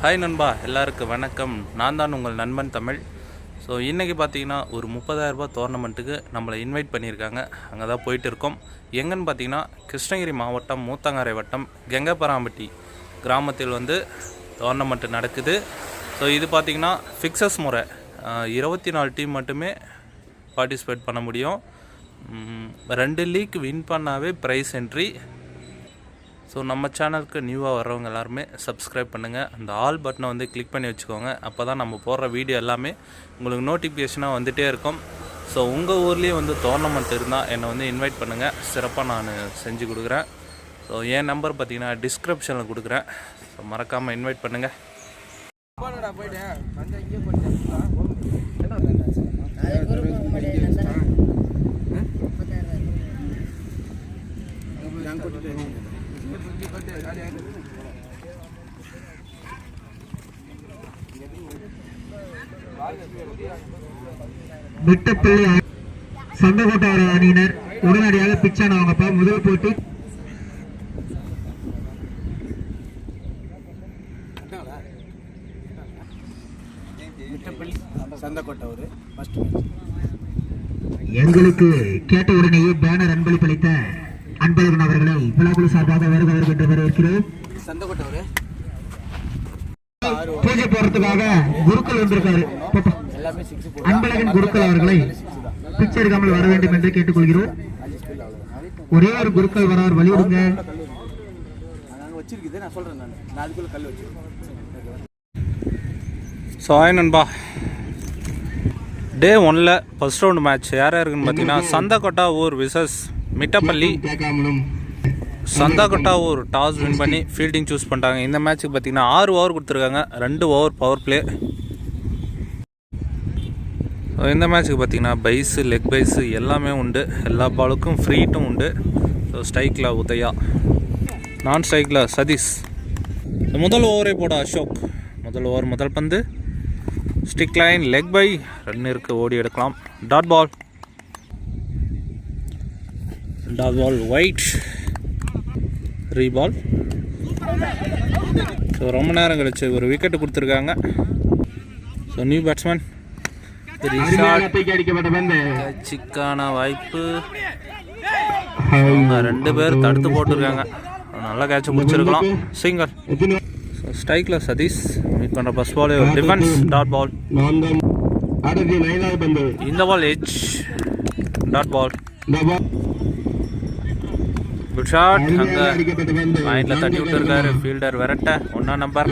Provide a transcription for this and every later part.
Hi நண்பா எல்லாருக்கும் வணக்கம். நான் தான் உங்கள் நண்பன் தமிழ். ஸோ இன்றைக்கி பார்த்தீங்கன்னா ஒரு முப்பதாயிரரூபா டோர்னமெண்ட்டுக்கு நம்மளை இன்வைட் பண்ணியிருக்காங்க. அங்கே தான் போயிட்டு இருக்கோம். எங்கன்னு பார்த்தீங்கன்னா கிருஷ்ணகிரி மாவட்டம் மூத்தங்கரை வட்டம் கெங்கப்பராம்பட்டி கிராமத்தில் வந்து டோர்னமெண்ட்டு நடக்குது. ஸோ இது பார்த்தீங்கன்னா ஃபிக்ஸஸ் முறை. இருபத்தி நாலு டீம் மட்டுமே பார்ட்டிசிபேட் பண்ண முடியும். ரெண்டு லீக் வின் பண்ணாவே ப்ரைஸ் என்ட்ரி ஸோ நம்ம சேனலுக்கு நியூவாக வர்றவங்க எல்லாருமே சப்ஸ்கிரைப் பண்ணுங்கள் அந்த ஆல் பட்டனை வந்து கிளிக் பண்ணி வச்சுக்கோங்க. அப்போ தான் நம்ம போடுற வீடியோ எல்லாமே உங்களுக்கு நோட்டிஃபிகேஷனாக வந்துகிட்டே இருக்கும். ஸோ உங்கள் ஊர்லேயே வந்து டோர்னமெண்ட் இருந்தால் என்னை வந்து இன்வைட் பண்ணுங்கள் சிறப்பாக நான் செஞ்சு கொடுக்குறேன். ஸோ என் நம்பர் பார்த்தீங்கன்னா டிஸ்கிரிப்ஷனில் கொடுக்குறேன். ஸோ மறக்காமல் இன்வைட் பண்ணுங்கள் போயிட்டேன் வந்து இங்கே போயிட்டேன் வெட்டப்பள்ளி சந்தகோட்டார அணியினர் உடனடியாக பிச்சானவங்கப்பா முதல் போட்டி. எங்களுக்கு கேட்ட உடனேயே பேனர் அவர்களை சார்பாக வருக வருக என்று வரவேற்கிறோம் பூஜை போறதுக்காக குருக்கள் வந்திருக்காரு. அன்பழகன் குருக்கள் அவர்களை பிச்சை எடுக்காமல் வர வேண்டும் என்று கேட்டுக்கொள்கிறோம். ஒரே ஒரு குருக்கள் வரார் வழிவிடுங்க ஹாய் நண்பா. டே ஒனில் ஃபர்ஸ்ட் ரவுண்ட் மேட்ச் யார் யாருக்குன்னு பார்த்தீங்கன்னா சந்தக்கொட்டா ஊர் விசஸ் மிட்டப்பள்ளி. சந்தாகட்டா ஒரு டாஸ் வின் பண்ணி ஃபீல்டிங் சூஸ் பண்ணிட்டாங்க. இந்த மேட்ச்சுக்கு பார்த்தீங்கன்னா ஆறு ஓவர் கொடுத்துருக்காங்க. ரெண்டு ஓவர் பவர் பிளே இந்த மேட்ச்சுக்கு பார்த்தீங்கன்னா பைஸு லெக் பைஸு எல்லாமே உண்டு. எல்லா பாலுக்கும் ஃப்ரீட்டும் உண்டு. ஸோ ஸ்ட்ரைக்கில் உதயா. நான் ஸ்ட்ரைக்கில் சதீஷ். முதல் ஓவரை போட அசோக். முதல் ஓவர் முதல் பந்து. Stick line leg bye run இருக்கு ஓடி எடுக்கலாம். Dot ball dot ball wide reball so ரொம்ப நேரம் கழிச்சு ஒரு விக்கெட் கொடுத்துருக்காங்க. ஸோ நியூ பேட்ஸ்மேன் சிக்கான வாய்ப்பு. ரெண்டு பேர் தடுத்து போட்டிருக்காங்க. நல்ல கேட்ச் பிடிச்சிருக்கலாம் சிங்கர் ஸோ ஸ்ட்ரைக்கில் சதீஷ் மீட் பண்ணுற first ball defence dot ball இந்த ball edge dot ball good shot அங்கே லைனில் தட்டி விட்டுருக்காரு. ஃபீல்டர் விரட்ட. ஒன்றா நம்பர்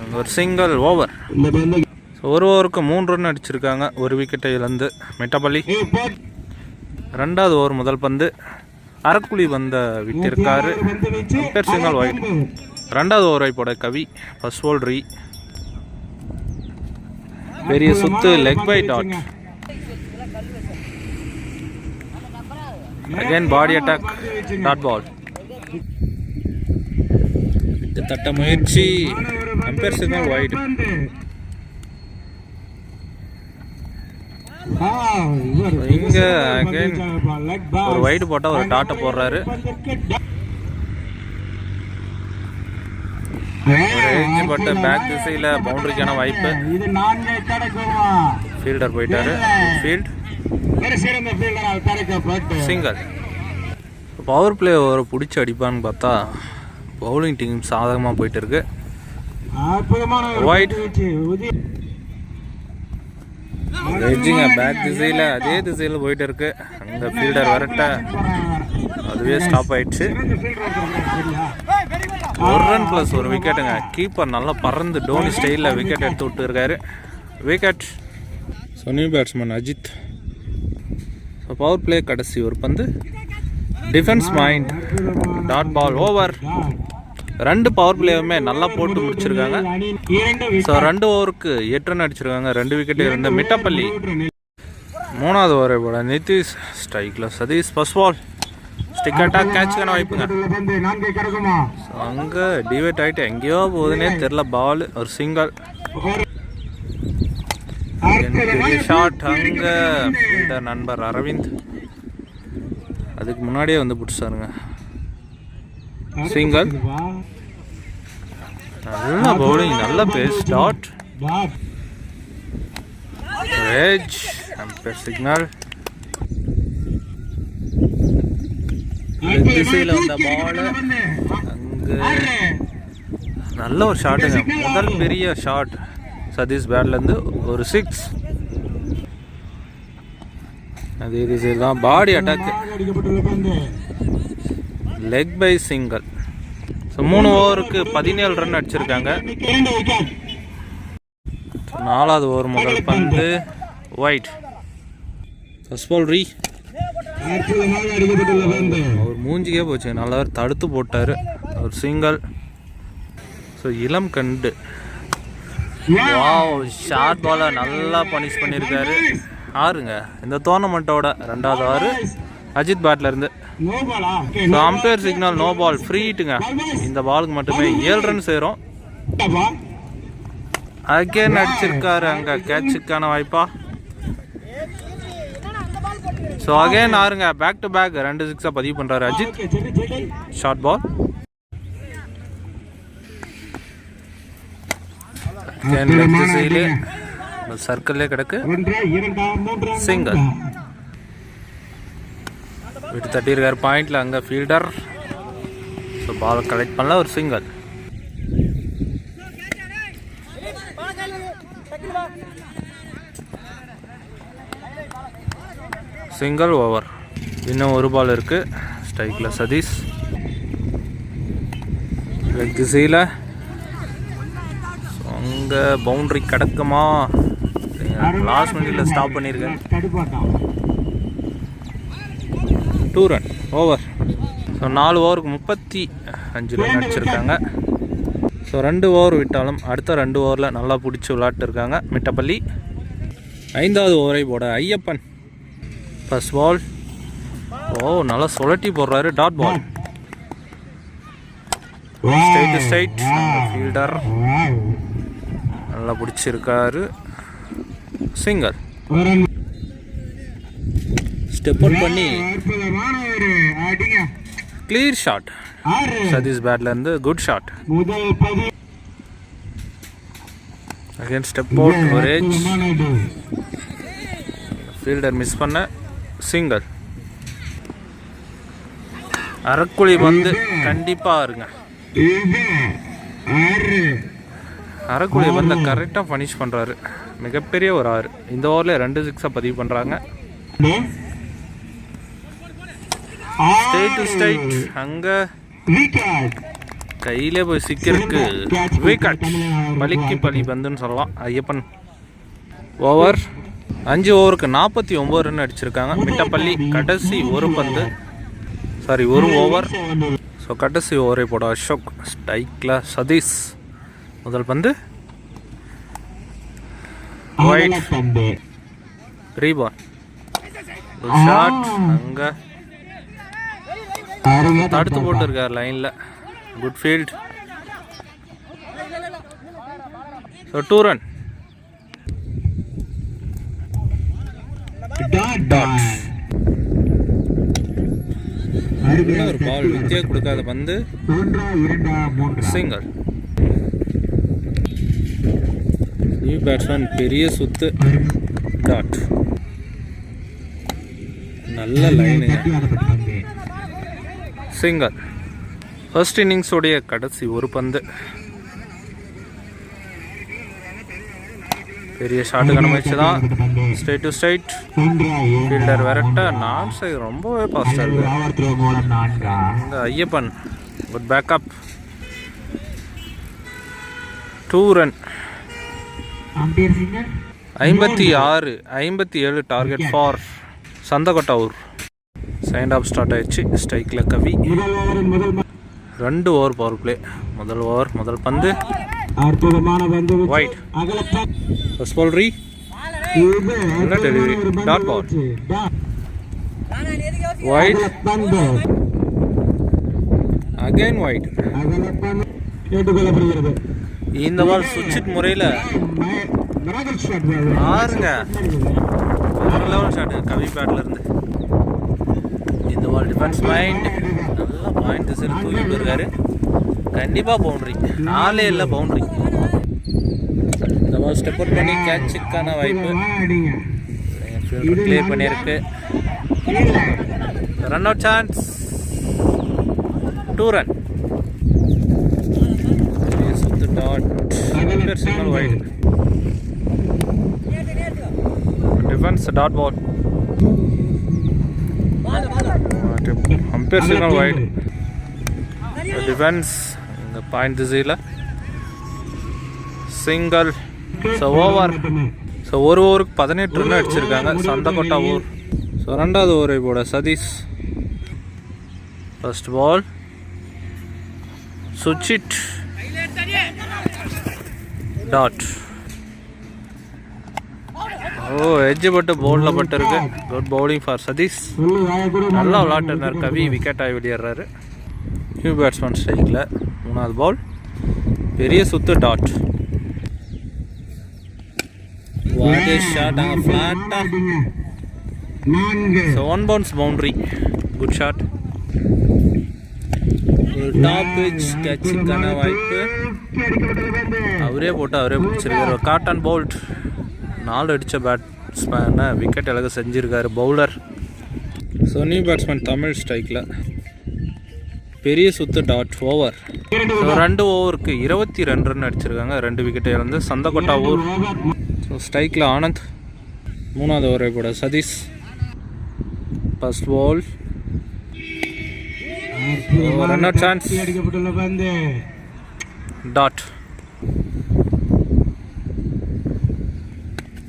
அங்க ஒரு சிங்கிள் ஓவர் ஒரு ஓவருக்கு மூணு ரன் அடிச்சிருக்காங்க. ஒரு விக்கெட்டை இழந்து. போட். ரெண்டாவது ஓவர் முதல் பந்து. அரக்குழி வந்த விட்டிருக்காரு. சிங்கிள் ஒயிட் ரெண்டாவது ஓவரை போட கவி. ஃபர்ஸ்ட் பால் ரீ பெரிய சுத்து. Leg bye dot again body attack dot ball தட்ட முயற்சி ஒயிட் பந்து. ஆ, இவர் இங்க ball. ஒரு வைடு போட்டால் ஒரு டாட்டை போடுறாரு. பட்டு பேக் திசையில் பவுண்டரிக்கான வாய்ப்பு. ஃபீல்டர் போயிட்டாரு. ஃபீல்ட் ஒரு சிறந்த ஃபீல்டரால் கிடைக்கப்பட்டு சிங்கர் பவர் பிளே ஒரு பிடிச்சி அடிப்பான்னு பார்த்தா பவுலிங் டீம் சாதகமாக போயிட்டு இருக்கு எட்ஜிங்க பேக் திசையில் அதே திசையில் போயிட்டு இருக்கு அங்கே ஃபீல்டர் வரட்ட? அதுவே ஸ்டாப் ஆயிடுச்சு? ஒரு ரன் ப்ளஸ் ஒரு விக்கெட்டுங்க கீப்பர் நல்லா பறந்து டோனி ஸ்டைலில் விக்கெட் எடுத்து விட்டு இருக்காரு wicket new batsman Ajith so power play கடைசி ஒரு பந்து. Defence mind dot ball over ரெண்டு பவர் பிளேயுமே நல்லா போட்டு முடிச்சிருக்காங்க. ஸோ ரெண்டு ஓவருக்கு எட்டு ரன் அடிச்சிருக்காங்க. ரெண்டு விக்கெட் இருந்த மிட்டப்பள்ளி. மூணாவது ஓவரை போட நிதிஷ் ஸ்ட்ரைக்கில் சதீஷ் ஃபர்ஸ்ட் பால் ஸ்டிக்கட்டாக கேட்ச்க்கான கேட்சுக்கான வாய்ப்புங்க? ஸோ அங்கே டிவைட் ஆகிட்டு எங்கேயோ போகுதுன்னே தெரில பால் ஒரு சிங்கிள் பெரிய ஷாட் அங்கே இந்த நண்பர் அரவிந்த். அதுக்கு முன்னாடியே வந்து பிடிச்சாருங்க. சிங்கிள் நல்ல பவுலிங் நல்ல pace dot edge umpire signal. திசையில் வந்த பால் அங்கே நல்ல ஒரு ஷாட்டுங்க முதல் பெரிய ஷாட் சதீஷ் பேட்லேருந்து ஒரு சிக்ஸ் அதே திசையில் தான் body attack leg bye single so மூணு ஓவருக்கு பதினேழு ரன் அடிச்சிருக்காங்க. நாலாவது ஓவர் முதல் பந்து ஒயிட் ஃபர்ஸ்ட் பால் ரீ அவர் மூஞ்சிக்கே போச்சு. நல்லா தடுத்து போட்டார். அவர் சிங்கிள் ஸோ இளம் கண்டு. வாவ் ஷார்ட் பாலை நல்லா பனிஷ் பண்ணியிருக்காரு ஆறுங்க. இந்த டோர்னமெண்ட்டோட ரெண்டாவது ஆறு. Ajith பேட்லேருந்து so umpire signal no ball ஃப்ரீட்டுங்க இந்த பாலுக்கு மட்டுமே ஏழு ரன் சேரும். அகேன் அடிச்சிருக்காரு அங்கே. கேட்சுக்கான வாய்ப்பா. ஸோ அகைன் ஆறுங்க. பேக் டு பேக் ரெண்டு சிக்ஸாக பதிவு பண்ணுறாரு அஜித். ஷார்ட் பால் லெஃப்ட் திசையிலே சர்க்கிள்லே கிடக்கு. சிங்கிள் விட்டு தட்டியிருக்காரு பாயிண்ட்ல அங்கே ஃபீல்டர் ஸோ பால் கலெக்ட் பண்ணல ஒரு சிங்கிள் சிங்கிள் ஓவர் இன்னும் ஒரு பால் இருக்கு. ஸ்ட்ரைக்கில் சதீஷ். லெக் திசையில் அங்கே பவுண்டரி கிடக்குமா? லாஸ்ட் மினிட்ல ஸ்டாப் பண்ணியிருக்கேன் டூ ரன் ஓவர் ஸோ நாலு ஓவருக்கு முப்பத்தி அஞ்சு ரன் அடிச்சிருக்காங்க. ஸோ ரெண்டு ஓவர் விட்டாலும் அடுத்த ரெண்டு ஓவரில் நல்லா பிடிச்சி விளாட்டுருக்காங்க மிட்டப்பள்ளி. ஐந்தாவது ஓவரை போட ஐயப்பன். ஃபர்ஸ்ட் பால் ஓ நல்லா சுழட்டி போடுறாரு. Dot ball straight straight fielder நல்லா பிடிச்சிருக்காரு. சிங்கர் ஸ்டெப் அவுட் பண்ணி. கிளியர் ஷாட் சதீஷ் பேட்ல இருந்து good shot again step out ஒரு ஏஜ் ஃபீல்டர் மிஸ் பண்ண சிங்கர் அறக்குழி வந்து கண்டிப்பா இருங்க அறக்குழி வந்து கரெக்டாக ஃபனிஷ் பண்ணுறாரு மிகப்பெரிய ஒரு ஆறு. இந்த ஓவரில் ரெண்டு சிக்ஸாக பதிவு பண்ணுறாங்க ஸ்டேட் டு ஸ்டேட் அங்கே கையிலே போய் சிக்கிறதுக்கு விக்கெட். பலிக்கு பலி பந்துன்னு சொல்லலாம். ஐயப்பன். ஓவர் அஞ்சு ஓவருக்கு நாற்பத்தி ஒம்பது ரன் அடிச்சிருக்காங்க. மிட்டப்பள்ளி கடைசி ஒரு பந்து. சாரி ஒரு ஓவர் ஸோ கடைசி ஓவரை போட அசோக் ஸ்ட்ரைக்கில் சதீஷ். முதல் பந்து. ரீபான் ஷாட் அங்கே. தடுத்து போட்டுருக்கார் லைனில் good field so two run ஒரு பால் வித்தியா கொடுக்காத பந்து. சிங்கிள் நியூ பேட்ஸ்மேன் பெரிய சுத்து. டாட் நல்ல லைனுங்க சிங்கிள் ஃபர்ஸ்ட் இன்னிங்ஸோடைய கடைசி ஒரு பந்து. பெரிய ஷாட்டு கணமைச்சு தான். ஸ்ட்ரைட் டு ஸ்ட்ரைட் ஃபீல்டர் விரட்ட நான் சைடு ரொம்பவே ஃபாஸ்ட்டாக இருக்கு. இந்த Ayyappan good backup two run ஐம்பத்தி ஆறு ஐம்பத்தி ஏழு target for Santhakottavur second half start ஆயிடுச்சு. ஸ்ட்ரைக்கில் கவி. ரெண்டு ஓவர் பவர் பிளே முதல் ஓவர் முதல் பந்து. அற்புதமான பந்து ஒயிட் ஃபர்ஸ்ட் பால் ரீ நல்ல delivery dot ball wide again wide அகலப்பந்து. கேட்டுக்கொள்ளப்படுகிறது. இந்த பால் சுவிட்ச் முறையில் ஷாட் ஆறுங்க லெவல் ஷாட்டு கவி பேட்ல இருந்து. இந்த பால் டிஃபென்ஸ் மைண்ட் நல்லா பாயிண்ட் திசையில் தூக்கி போயிருக்காரு கண்டிப்பாக பவுண்ட்ரி நாலே இல்லை பவுண்ட்ரி இந்த மாதிரி ஸ்டெப் அவுட் பண்ணி கேட்சுக்கான வாய்ப்பு. கிளியர் பண்ணியிருக்கு. Run out chance two run சுத்து dot single wide defence dot ball umpire signal wide defence இந்த பாயிண்ட் திசையில் சிங்கிள் ஸோ ஓவர் ஸோ ஒரு ஓவருக்கு பதினெட்டு ரன் அடிச்சிருக்காங்க. சந்தக்கோட்டா ஊர் ஸோ ரெண்டாவது ஓவரை போட சதீஷ். ஃபர்ஸ்ட் பால் சுவிட்ச் டாட் ஓ எட்ஜ் பட்டு பவுலில் பட்டு இருக்கு குட் பவுலிங் ஃபார் சதீஷ் நல்லா விளாட்டுனார் கவி விக்கெட் ஆகி வெளியேறாரு. நியூ பேட்ஸ்மேன் ஸ்ட்ரைக்கில் மூணாவது பால் பெரிய சுத்து டாட் ஷாட் அங்கே ஃப்ளாட்டாக one bounce boundary good shot ஒரு டாப் பிச் கேட்சுக்கான வாய்ப்பு. அவரே போட்டு அவரே பிடிச்சிருக்காரு காட்டன் பவுல்ட் நாலு அடித்த பேட்ஸ்மேனை விக்கெட் இழக்க செஞ்சுருக்காரு bowler so new batsman Tamil ஸ்ட்ரைக்கில் பெரிய சுத்து டாட் ஓவர் ரெண்டு ஓவருக்கு இருபத்தி ரெண்டு ரன் அடிச்சிருக்காங்க. ரெண்டு விக்கெட்டை இழந்து சந்தக்கோட்டா ஊர் ஸோ ஸ்ட்ரைக்கில் ஆனந்த். மூணாவது ஓவரை கூட Satish. First ball run out chance அடிக்கப்பட்டுள்ள பந்து டாட்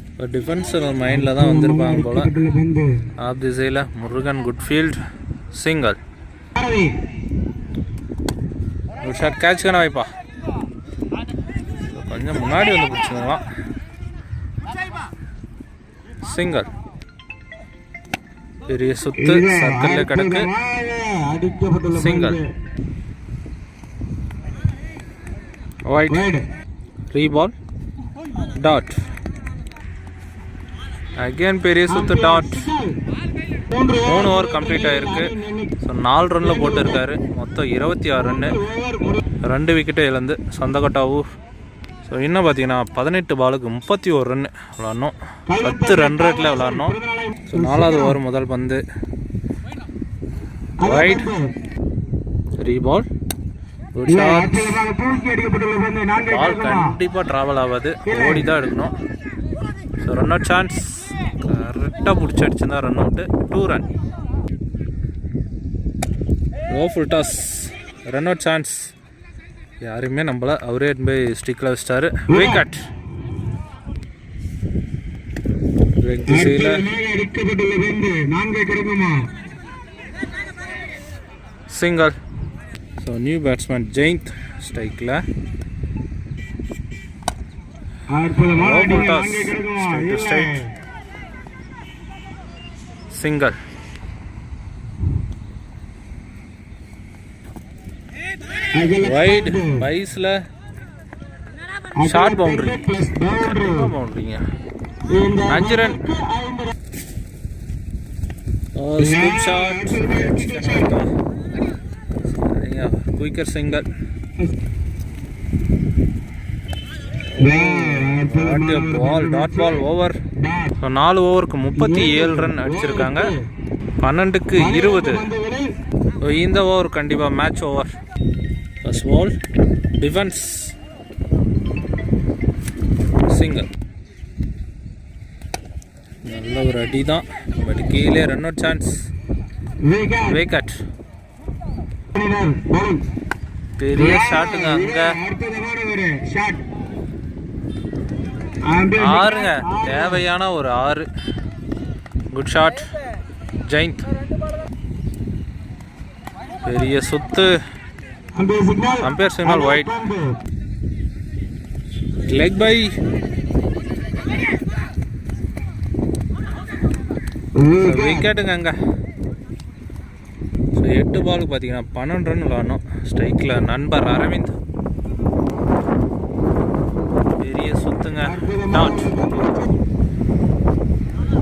இப்போ டிஃபென்ஸ் மைண்டில் தான் வந்திருப்பாங்க போல். ஆப் திசையில் Murugan good field single single ஒரு ஷாட் கேட்ச் தானே வைப்பா கொஞ்சம் முன்னாடி வந்து பிடிச்சிருக்கலாம் சிங்கிள் பெரிய சுத்து சர்க்கிளில் கிடக்கு. Single wide wide reball dot again பெரிய சுத்து டாட் மூணு ஓவர் கம்ப்ளீட் ஆயிருக்கு. ஸோ நாலு ரனில் போட்டிருக்காரு. மொத்தம் இருபத்தி ஆறு ரன்னு ரெண்டு விக்கெட்டை இழந்து சொந்தக்கோட்டா ஊர் ஸோ இன்னும் பார்த்தீங்கன்னா பதினெட்டு பாலுக்கு முப்பத்தி ஒரு ரன் விளாட்ணும். பத்து ரன் ரேட்டில் விளாட்ணும். ஸோ நாலாவது ஓவர் முதல் பந்து. ரைட் ரீபால் கண்டிப்பாக ட்ராவல் ஆகாது. ஓடி தான் எடுக்கணும். ஸோ ரன் அவுட் சான்ஸ் கரெக்டாக பிடிச்சி அடிச்சிருந்தா run out two run low full toss run out chance யாருமே நம்மள அவரே போய் ஸ்டிக்கில் வச்சிட்டாரு. விக்கெட் திசையில் அற்புதமாக அடிக்கப்பட்டுள்ள பந்து நான்கை கிடைக்குமா single so new batsman Jayanth ஸ்ட்ரைக்கில் அற்புதமான லோ அடி ஃபுல் டாஸ் நான்கை கிடைக்குமா ஸ்ட்ரைட் டு இல்லை. ஸ்ட்ரைட் சிங்கிள் அகல வைட் பந்து. பைஸில் அகல ஷார்ட் பவுண்டரி பந்து plus boundary. பவுண்டரிங்க இந்த அஞ்சு ரன் ஐந்து ரன். ஸ்கூப் ஷாட் சரிங்க quicker singer ball dot ball over so நாலு ஓவருக்கு முப்பத்தி ஏழு ரன் அடிச்சிருக்காங்க. பன்னெண்டுக்கு இருபது. ஸோ இந்த ஓவர் கண்டிப்பாக match over first ball defence singer நல்ல ஒரு அடி தான் பட் கீழே run out chance wicket. Wicket பெரிய ஷாட்டுங்க அங்கே. ஆறுங்க. தேவையான ஒரு ஆறு. குட் ஷாட் ஜெயந்த் பெரிய சொத்து. Umpire signal wide leg bye விக்கெட்டுங்க அங்கே. ஸோ எட்டு பாலுக்கு பார்த்தீங்கன்னா பன்னெண்டு ரன் விளாடணும் ஸ்ட்ரைக்கில் நண்பர் அரவிந்த். பெரிய சுத்துங்க. டாட்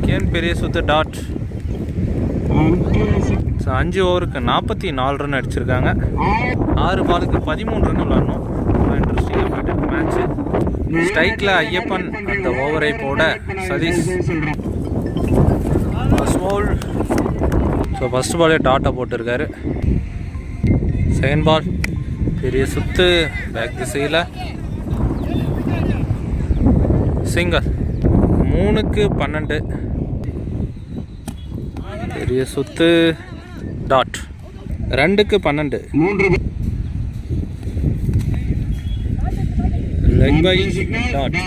கேன் பெரிய சுத்து டாட் ஸோ அஞ்சு ஓவருக்கு நாற்பத்தி நாலு ரன் அடிச்சிருக்காங்க. ஆறு பாலுக்கு பதிமூணு ரன் விளாடணும் இன்ட்ரெஸ்டிங்காக போயிட்டு மேட்ச்சு ஸ்ட்ரைக்கில் ஐயப்பன் அந்த ஓவரை போட Satish. First ball so first பாலே டாட்டா போட்டிருக்காரு. செகண்ட் பால் பெரிய சுத்து பேக் திசையில். சிங்கர் மூணுக்கு பன்னெண்டு. பெரிய சுத்து டாட் ரெண்டுக்கு பன்னெண்டு. மூன்று லெக் பை டாட்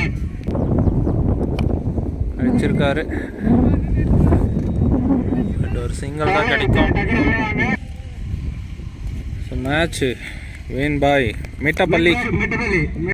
அடிச்சிருக்காரு. சிங்கிள் தான் கிடைக்கும். So match won by Mittapalli